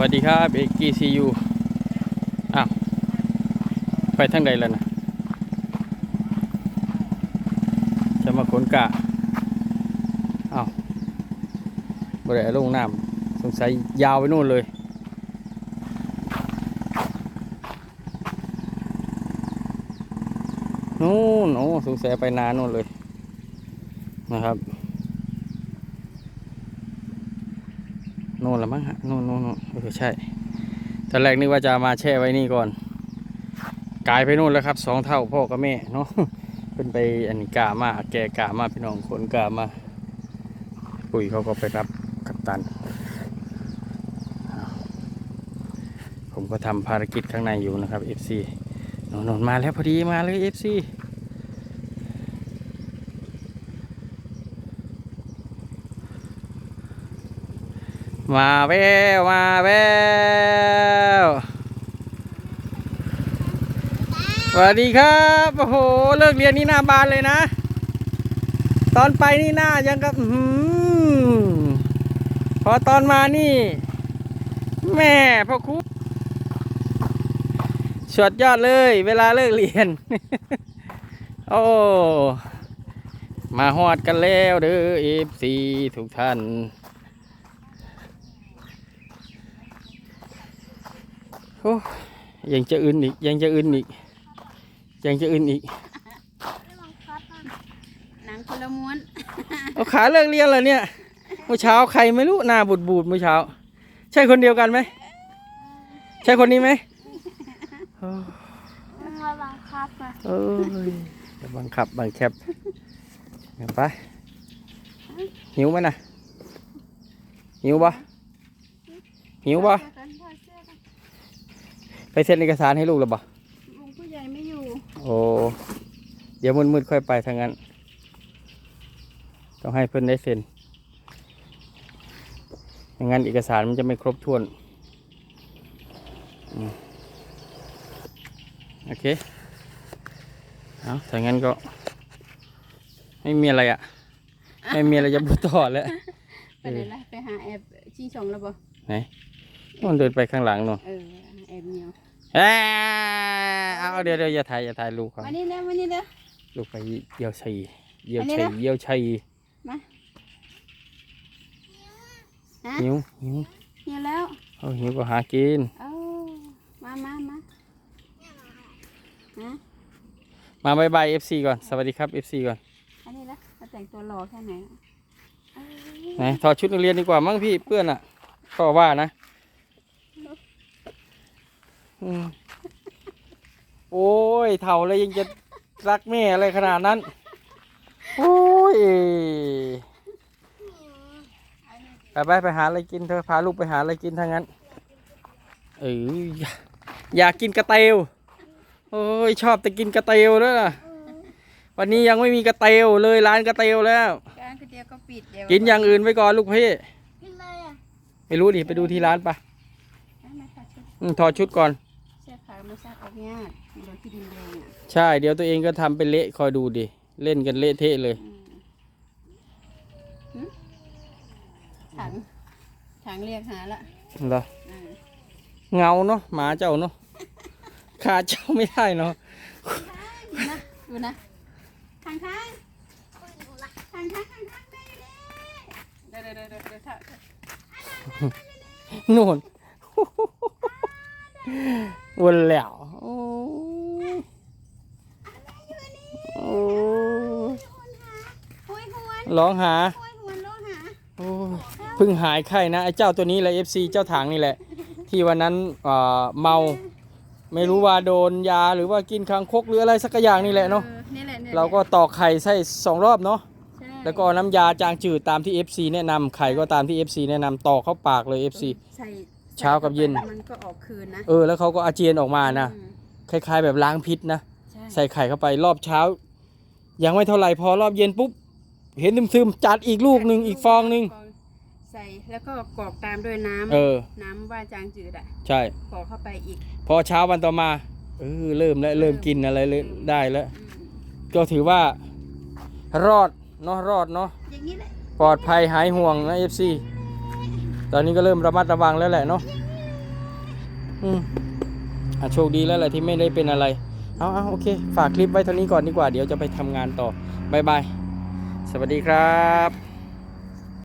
วัสดีครับเอกกี้ซียูอ้าวไปทางใดแล้วนะ จะมาขนกะอ้าวบริเวณลงน้ำสงสัยยาวไปนู่นเลย นู่นโอ้สงสัยไปนานนู่นเลยนะครับ น่นละมั้งฮะโน่นโน่นโน่นเออใช่ตอนแรกนึกว่าจะมาแช่ไว้นี่ก่อน กลายไปนู่นแล้วครับสองเท่าพ่อกับแม่เนาะเป็นไปอันกามาแกกามาพี่น้องคนกามาปุ๋ยเขาก็ไปรับกัปตัน ผมก็ทำภารกิจข้างในอยู่นะครับ FC นนนมาแล้วพอดีมาเลย FC มาแววมาแววสวัสดีครับโอ้โหเลิกเรียนนี่หน้าบานเลยนะ ตอนไปนี่หน้ายังกับอื้อหือพอตอนมานี่ แม่พ่อครูสวดยอดเลย เวลาเลิกเรียน โอ้มาฮอดกันแล้วเด้อเอฟซีทุกท่าน อ้ยังจะอื่นอีกยังจะอื่นอีกยังจะอื่นอีกหนังคนละม้วนเอาขาเลิกเรียนเลยเนี่ยเมื่อเช้าใครไม่รู้หน้าบูดบูดๆเมื่อเช้า ใช่คนเดียวกันไหมใช่คนนี้ไหมโอ้มันมาบังคับอะเอ้ยเดี๋ยวบังคับบังแคบเดี๋ยวไปหิวไหมนะหิวปะหิวปะไป เซ็นเอกสารให้ลูกหรือปะลุงผู้ใหญ่ไม่อยู่ โอ้เดี๋ยวมืดๆค่อยไปทางนั้น ต้องให้เพื่อนได้เซ็นไม่งั้นเอกสารมันจะไม่ครบถ้วนอืมโอเคเอาถ้างั้นก็ ไม่มีอะไรอะ่ะ ไม่มีอะไรจะพูดต่อแล้วไปไหนล่ะไปหาแอบชี้ชองแล้วบ่ไหนมันเดินไปข้างหลังเนาะเออแอบเหนียว เอ้ยเอาเดี๋ยวเดี๋ยวอย่าถ่ายอย่าถ่ายลูกเขามานี่แล้วมานี่แล้วลูกไปเยี่ยวชัยเยี่ยวอันนี้ชัยนะเยี่ยวชัยฮะหิวหิวเหนียวแล้วเอาหิวก็หากินเอามามามาฮะมาบายบาย FC ก่อน สวัสดีครับ FC ก่อน อันนี้ละมาแต่งตัวหล่อแค่ไหนอะเอ้ยไหนถอดชุดนักเรียนดีกว่ามั้งพี่เปื้อนอะก็ว่านะ อืมโอ้ยเถ่าเลยยังจะรักแม่อะไรขนาดนั้น โอ้ยไปไปไปหาอะไรกินเธอพาลูกไปหาอะไรกินทางนั้น เอออยากอยากกินกระเตวโอ้ยชอบแต่กินกระเตวด้วยนะวันนี้ยังไม่มีกระเตวเลยร้านกระเตวแล้วการก๋วยเตี๋ยวก็ปิดเดี๋ยวกินอย่างอื่นไปก่อนลูกพี่กินอะไรอะไม่รู้ดิไปดูที่ร้านไปเอามาค่ะชุดอืมถอดชุดก่อน เสื้อขาวไม่ทราบออกยากมีรถที่ดินแดงอะใช่ เดี๋ยวตัวเองก็ทำเป็นเละคอยดูดิ เล่นกันเละเทะเลย อืมหึถังถังเรียกหาละเหรอ อ่าเงาเนาะหมาเจ้าเนาะขาเจ้าไม่ได้เนาะดูนะดูนะทางทางทางทางทางทางได้เลยเดี๋ยวเดี๋ยวเดี๋ยวเดี๋ยวเดี๋ยวถ้า นู่น วนแล้วโอ้ยโอ้ยห้วยหวนร้องหาห้วยหวนร้องหาโอ้ยเพิ่งหายไข้นะไอ้เจ้าตัวนี้แหละ FC เจ้าถังนี่แหละ ที่วันนั้นเอ่อเมา ไม่รู้ว่าโดนยาหรือว่ากินคางคกหรืออะไรสักอย่างนี่แหละเนาะออนี่แหละนี่ยเราก็ตอกไข่ใส่สองรอบเนาะใช่แล้วก็เอาน้ำยาจางจืดตามที่ FC แนะนำไข่ก็ตามที่ FC แนะนำตอกเข้าปากเลย FC ใส่ เช้ากับเย็น มันก็ออกคืนนะเออ แล้วเขาก็อาเจียนออกมานะ อืมคล้ายๆ แบบล้างพิษนะ ใช่ใส่ไข่เข้าไปรอบเช้า ยังไม่เท่าไหร่พอรอบเย็นปุ๊บ เห็นซึมๆจัดอีกลูกหนึ่งอีกฟองหนึ่งใส่แล้วก็กรอกตามด้วยน้ำเออ น้ำว่าจางจืดอะใช่ กรอกเข้าไปอีกพอเช้าวันต่อมาเออเริ่มแล้วเริ่มกินอะไรเลยได้แล้ว อืมก็ถือว่ารอดเนาะรอดเนาะอย่างนี้แหละปลอดภัยหายห่วงนะ FC ตอนนี้ก็เริ่มระมัดระวังแล้วแหละเนาะอืมอะโชคดีแล้วแหละที่ไม่ได้เป็นอะไร เอาเอาโอเค ฝากคลิปไว้เท่านี้ก่อนดีกว่า เดี๋ยวจะไปทำงานต่อบายบาย สวัสดีครับ